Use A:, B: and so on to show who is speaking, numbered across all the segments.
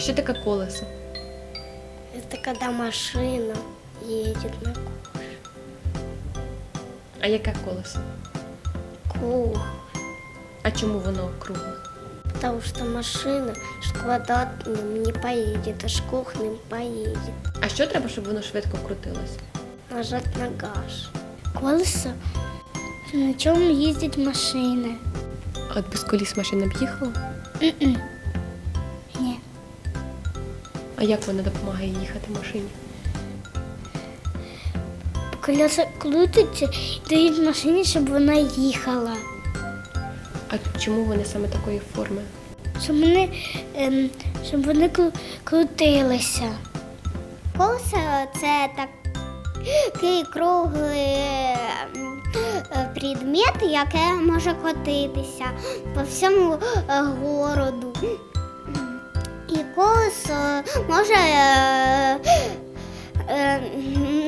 A: А що таке колесо?
B: Это когда машина едет на ку-
A: А яке колесо?
B: круг.
A: А чому воно кругле?
B: Потому что машина с квадратным не поедет, а с круглым поедет.
A: А що треба, щоб воно швидко крутилось?
B: Нажать на газ. Колесо, на чем ездит машина.
A: А от без коліс машина б їхала?
B: Ні.
A: А як вона допомагає їхати машині?
B: Колеса крутиться і дають машині, щоб вона їхала.
A: А чому вони саме такої форми?
B: Щоб вони, ем, щоб вони крутилися. Колесо це такий круглий ем, предмет, яке може котитися по всьому е, городу. І колесо може е, е,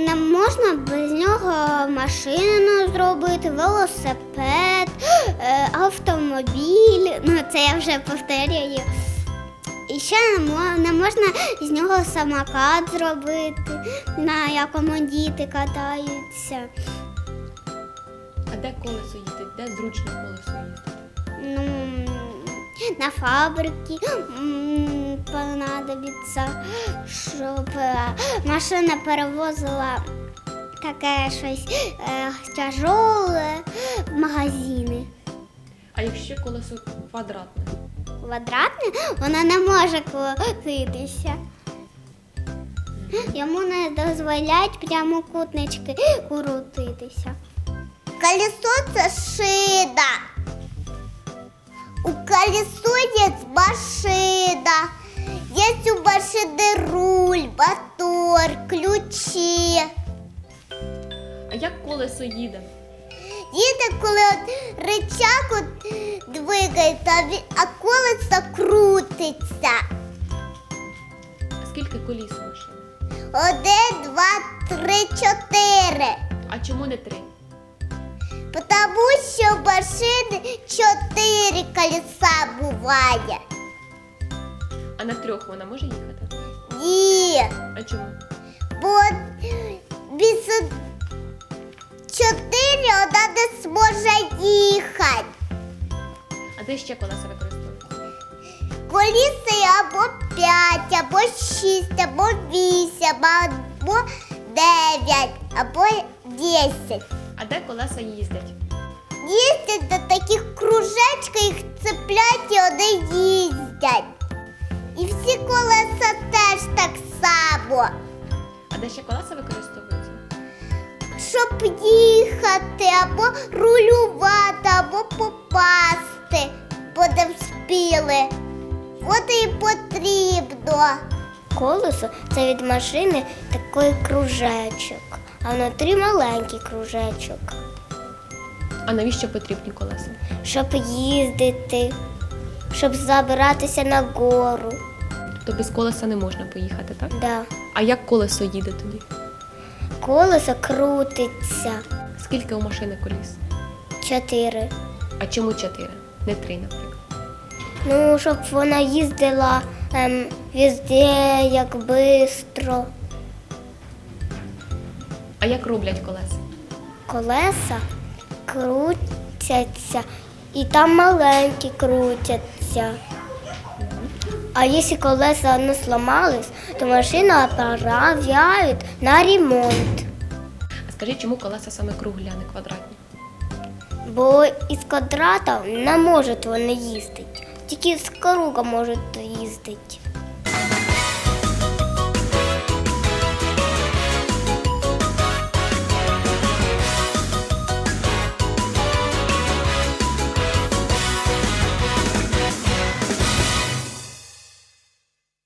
B: не можна без нього машину зробити, велосипед, е, автомобіль. Ну, це я вже повторюю. І ще не не можна з нього самокат зробити, на якому діти катаються.
A: А де колесо їздить? Де зручно колесо їздить?
B: Ну, на фабриці м, понадобиться, щоб машина перевозила таке щось е, тяжоле в магазини.
A: А якщо колесо квадратне?
B: Квадратне, вона не може крутитися. Йому не дозволяють прямокутнички крутитися. Колесо це шина. У колесо машина. Є у машини руль, мотор, ключі.
A: А як колесо їде?
B: Їде, коли от рычаг от двигається, а ві- а колесо крутиться.
A: А скільки коліс у машини?
B: Один, два, три, чотири.
A: А чому не три?
B: Тому що в машини чотири колеса буває.
A: А на трьох вона може їхати?
B: Ні.
A: А чому?
B: Бо без чотири вона не зможе їхати.
A: А де ще колеса використовуються?
B: Коліси або п'ять, або шість, або вісім, або дев'ять, або десять.
A: А де колеса їздять?
B: Їздять до таких кружечків, їх цеплять і вони їздять. І всі колеса теж так само.
A: А де ще колеса використовуються?
B: Щоб їхати або рулювати, або попасти, бо не вспіли. От і потрібно. Колесо це від машини такий кружечок, а внутрі маленький кружечок.
A: А навіщо потрібні колеса?
B: Щоб їздити, щоб забиратися на гору.
A: Тобто без колеса не можна поїхати, так?
B: Да.
A: А як колесо їде тоді?
B: Колесо крутиться.
A: Скільки у машини коліс?
B: Чотири.
A: А чому чотири? Не три, наприклад.
B: Ну, щоб вона їздила ем, везде, як бистро.
A: А як роблять колеса?
B: Колеса крутяться, і там маленькі крутяться. А якщо колеса не сломались, то машину отправляють на ремонт.
A: А скажіть, чому колеса саме круглі, а не квадратні?
B: Бо із квадрата не можуть вони їздити. Тільки з круга можуть їздити.